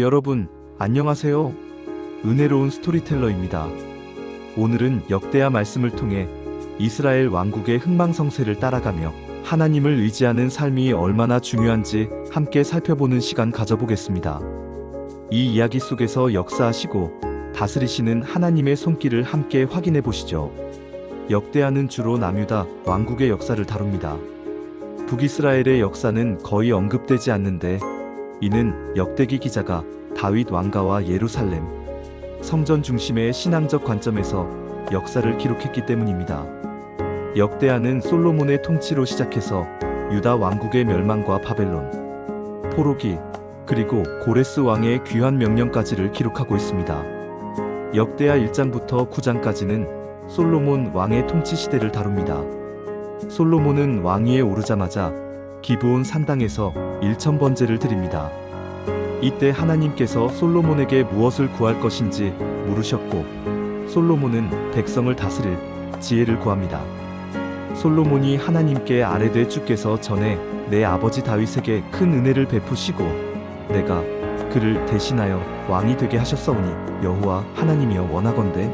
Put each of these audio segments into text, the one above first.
여러분, 안녕하세요. 은혜로운 스토리텔러입니다. 오늘은 역대하 말씀을 통해 이스라엘 왕국의 흥망성쇠를 따라가며 하나님을 의지하는 삶이 얼마나 중요한지 함께 살펴보는 시간 가져보겠습니다. 이 이야기 속에서 역사하시고 다스리시는 하나님의 손길을 함께 확인해 보시죠. 역대하는 주로 남유다 왕국의 역사를 다룹니다. 북이스라엘의 역사는 거의 언급되지 않는데 이는 역대기 기자가 다윗 왕가와 예루살렘, 성전 중심의 신앙적 관점에서 역사를 기록했기 때문입니다. 역대하는 솔로몬의 통치로 시작해서 유다 왕국의 멸망과 바벨론, 포로기, 그리고 고레스 왕의 귀환 명령까지를 기록하고 있습니다. 역대하 1장부터 9장까지는 솔로몬 왕의 통치 시대를 다룹니다. 솔로몬은 왕위에 오르자마자 기브온 산당에서 1천번제를 드립니다. 이때 하나님께서 솔로몬에게 무엇을 구할 것인지 물으셨고 솔로몬은 백성을 다스릴 지혜를 구합니다. 솔로몬이 하나님께 아뢰되 주께서 전에 내 아버지 다윗에게 큰 은혜를 베푸시고 내가 그를 대신하여 왕이 되게 하셨사오니 여호와 하나님이여 원하건대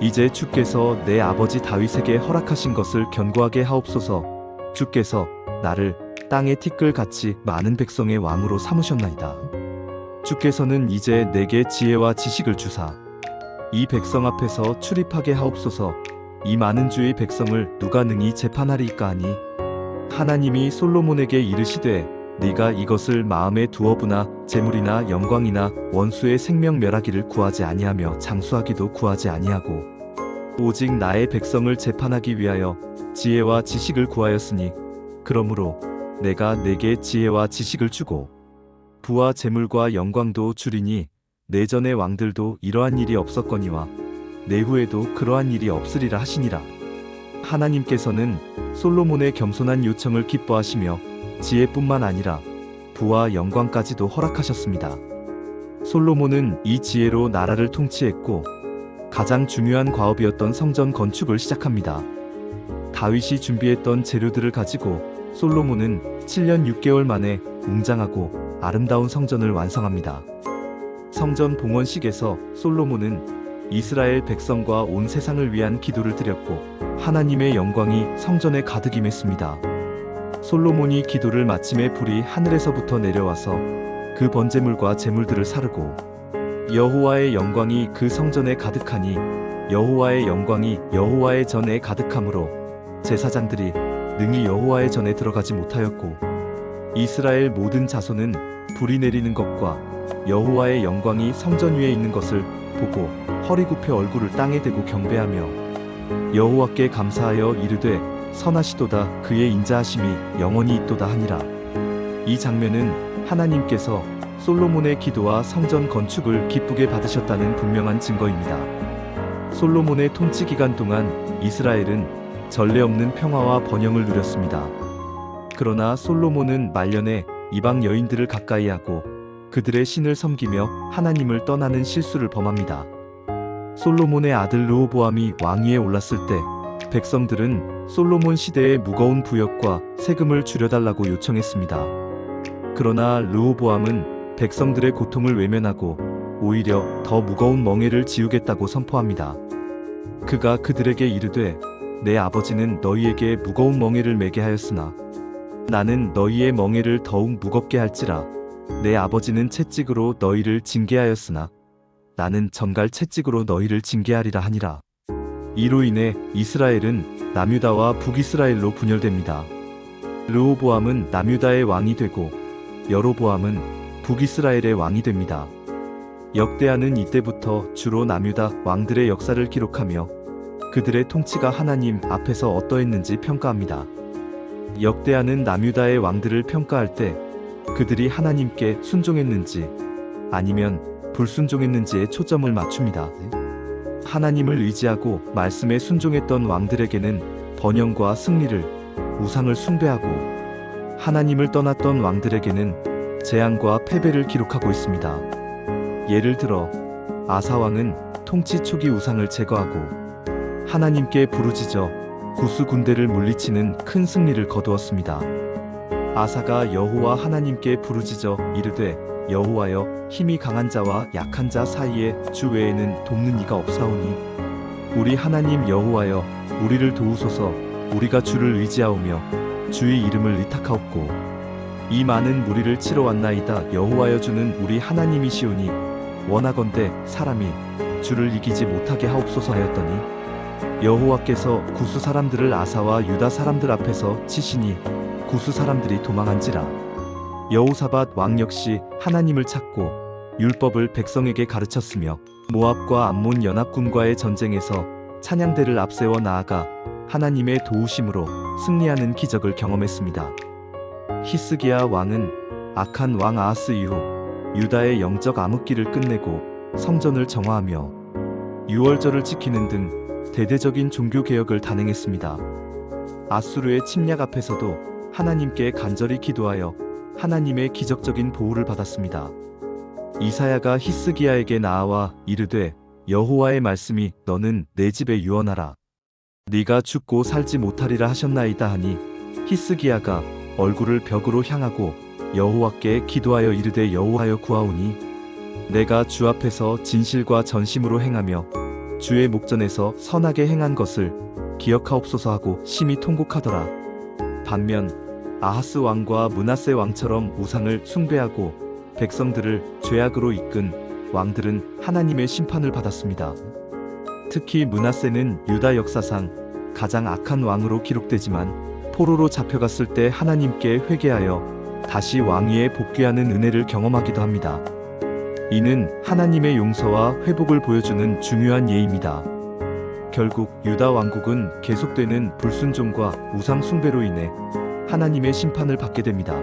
이제 주께서 내 아버지 다윗에게 허락하신 것을 견고하게 하옵소서 주께서 나를 땅의 티끌같이 많은 백성의 왕으로 삼으셨나이다. 주께서는 이제 내게 지혜와 지식을 주사 이 백성 앞에서 출입하게 하옵소서 이 많은 주의 백성을 누가 능히 재판하리이까 하니 하나님이 솔로몬에게 이르시되 네가 이것을 마음에 두어부나 재물이나 영광이나 원수의 생명 멸하기를 구하지 아니하며 장수하기도 구하지 아니하고 오직 나의 백성을 재판하기 위하여 지혜와 지식을 구하였으니 그러므로 내가 내게 지혜와 지식을 주고 부와 재물과 영광도 주리니 내전의 왕들도 이러한 일이 없었거니와 내후에도 그러한 일이 없으리라 하시니라. 하나님께서는 솔로몬의 겸손한 요청을 기뻐하시며 지혜뿐만 아니라 부와 영광까지도 허락하셨습니다. 솔로몬은 이 지혜로 나라를 통치했고 가장 중요한 과업이었던 성전 건축을 시작합니다. 다윗이 준비했던 재료들을 가지고 솔로몬은 7년 6개월 만에 웅장하고 아름다운 성전을 완성합니다. 성전 봉헌식에서 솔로몬은 이스라엘 백성과 온 세상을 위한 기도를 드렸고 하나님의 영광이 성전에 가득 임했습니다. 솔로몬이 기도를 마침에 불이 하늘에서부터 내려와서 그 번제물과 제물들을 사르고 여호와의 영광이 그 성전에 가득하니 여호와의 영광이 여호와의 전에 가득하므로 제사장들이 능히 여호와의 전에 들어가지 못하였고 이스라엘 모든 자손은 불이 내리는 것과 여호와의 영광이 성전 위에 있는 것을 보고 허리 굽혀 얼굴을 땅에 대고 경배하며 여호와께 감사하여 이르되 선하시도다 그의 인자하심이 영원히 있도다 하니라 이 장면은 하나님께서 솔로몬의 기도와 성전 건축을 기쁘게 받으셨다는 분명한 증거입니다. 솔로몬의 통치 기간 동안 이스라엘은 전례 없는 평화와 번영을 누렸습니다. 그러나 솔로몬은 말년에 이방 여인들을 가까이 하고 그들의 신을 섬기며 하나님을 떠나는 실수를 범합니다. 솔로몬의 아들 르호보암이 왕위에 올랐을 때 백성들은 솔로몬 시대의 무거운 부역과 세금을 줄여달라고 요청했습니다. 그러나 르호보암은 백성들의 고통을 외면하고 오히려 더 무거운 멍에를 지우겠다고 선포합니다. 그가 그들에게 이르되 내 아버지는 너희에게 무거운 멍에를 매게 하였으나 나는 너희의 멍에를 더욱 무겁게 할지라 내 아버지는 채찍으로 너희를 징계하였으나 나는 전갈 채찍으로 너희를 징계하리라 하니라. 이로 인해 이스라엘은 남유다와 북이스라엘로 분열됩니다. 르호보암은 남유다의 왕이 되고 여로보암은 북이스라엘의 왕이 됩니다. 역대하는 이때부터 주로 남유다 왕들의 역사를 기록하며 그들의 통치가 하나님 앞에서 어떠했는지 평가합니다. 역대하는 남유다의 왕들을 평가할 때 그들이 하나님께 순종했는지 아니면 불순종했는지에 초점을 맞춥니다. 하나님을 의지하고 말씀에 순종했던 왕들에게는 번영과 승리를 우상을 숭배하고 하나님을 떠났던 왕들에게는 재앙과 패배를 기록하고 있습니다. 예를 들어 아사 왕은 통치 초기 우상을 제거하고 하나님께 부르짖어 구스 군대를 물리치는 큰 승리를 거두었습니다. 아사가 여호와 하나님께 부르짖어 이르되 여호와여 힘이 강한 자와 약한 자 사이에 주 외에는 돕는 이가 없사오니 우리 하나님 여호와여 우리를 도우소서 우리가 주를 의지하오며 주의 이름을 의탁하옵고 이 많은 무리를 치러 왔나이다 여호와여 주는 우리 하나님이시오니 원하건대 사람이 주를 이기지 못하게 하옵소서 하였더니 여호와께서 구수 사람들을 아사와 유다 사람들 앞에서 치시니 구수 사람들이 도망한지라 여호사밧 왕 역시 하나님을 찾고 율법을 백성에게 가르쳤으며 모압과 암몬 연합군과의 전쟁에서 찬양대를 앞세워 나아가 하나님의 도우심으로 승리하는 기적을 경험했습니다. 히스기야 왕은 악한 왕 아하스 이후 유다의 영적 암흑기를 끝내고 성전을 정화하며 유월절을 지키는 등 대대적인 종교 개혁을 단행했습니다. 아수르의 침략 앞에서도 하나님께 간절히 기도하여 하나님의 기적적인 보호를 받았습니다. 이사야가 히스기야에게 나아와 이르되 여호와의 말씀이 너는 내 집에 유언하라. 네가 죽고 살지 못하리라 하셨나이다 하니 히스기야가 얼굴을 벽으로 향하고 여호와께 기도하여 이르되 여호와여 구하오니 내가 주 앞에서 진실과 전심으로 행하며 주의 목전에서 선하게 행한 것을 기억하옵소서 하고 심히 통곡하더라. 반면 아하스 왕과 문하세 왕처럼 우상을 숭배하고 백성들을 죄악으로 이끈 왕들은 하나님의 심판을 받았습니다. 특히 문하세는 유다 역사상 가장 악한 왕으로 기록되지만 포로로 잡혀갔을 때 하나님께 회개하여 다시 왕위에 복귀하는 은혜를 경험하기도 합니다. 이는 하나님의 용서와 회복을 보여주는 중요한 예입니다. 결국 유다 왕국은 계속되는 불순종과 우상 숭배로 인해 하나님의 심판을 받게 됩니다.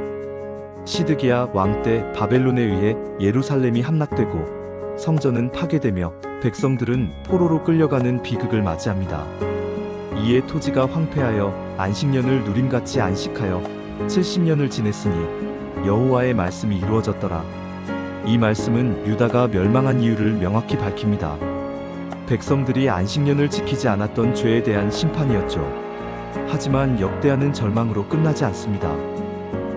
시드기야 왕 때 바벨론에 의해 예루살렘이 함락되고 성전은 파괴되며 백성들은 포로로 끌려가는 비극을 맞이합니다. 이에 토지가 황폐하여 안식년을 누림같이 안식하여 70년을 지냈으니 여호와의 말씀이 이루어졌더라. 이 말씀은 유다가 멸망한 이유를 명확히 밝힙니다. 백성들이 안식년을 지키지 않았던 죄에 대한 심판이었죠. 하지만 역대하는 절망으로 끝나지 않습니다.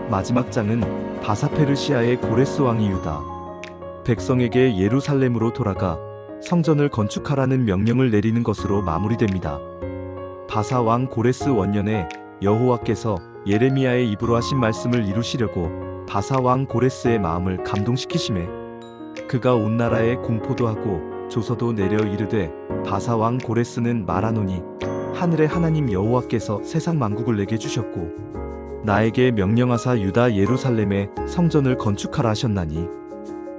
마지막 장은 바사페르시아의 고레스 왕이 유다 백성에게 예루살렘으로 돌아가 성전을 건축하라는 명령을 내리는 것으로 마무리됩니다. 바사 왕 고레스 원년에 여호와께서 예레미야의 입으로 하신 말씀을 이루시려고 바사 왕 고레스의 마음을 감동시키심에 그가 온 나라에 공포도 하고 조서도 내려 이르되 바사 왕 고레스는 말하노니 하늘의 하나님 여호와께서 세상 만국을 내게 주셨고 나에게 명령하사 유다 예루살렘에 성전을 건축하라 하셨나니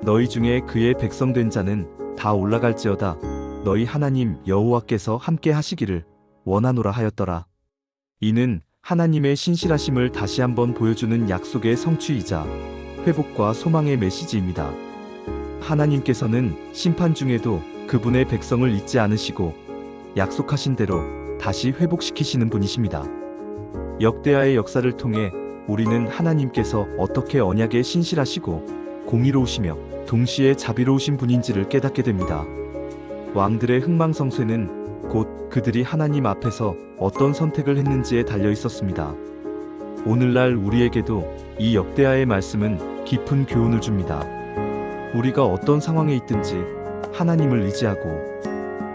너희 중에 그의 백성된 자는 다 올라갈지어다. 너희 하나님 여호와께서 함께 하시기를 원하노라 하였더라. 이는 하나님의 신실하심을 다시 한번 보여주는 약속의 성취이자 회복과 소망의 메시지입니다. 하나님께서는 심판 중에도 그분의 백성을 잊지 않으시고 약속하신 대로 다시 회복시키시는 분이십니다. 역대하의 역사를 통해 우리는 하나님께서 어떻게 언약에 신실하시고 공의로우시며 동시에 자비로우신 분인지를 깨닫게 됩니다. 왕들의 흥망성쇠는 곧 그들이 하나님 앞에서 어떤 선택을 했는지에 달려 있었습니다. 오늘날 우리에게도 이 역대하의 말씀은 깊은 교훈을 줍니다. 우리가 어떤 상황에 있든지 하나님을 의지하고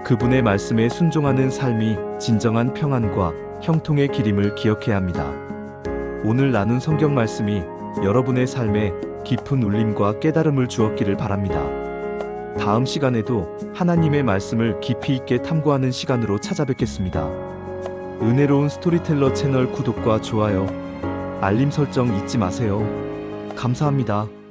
그분의 말씀에 순종하는 삶이 진정한 평안과 형통의 길임을 기억해야 합니다. 오늘 나눈 성경 말씀이 여러분의 삶에 깊은 울림과 깨달음을 주었기를 바랍니다. 다음 시간에도 하나님의 말씀을 깊이 있게 탐구하는 시간으로 찾아뵙겠습니다. 은혜로운 스토리텔러 채널 구독과 좋아요, 알림 설정 잊지 마세요. 감사합니다.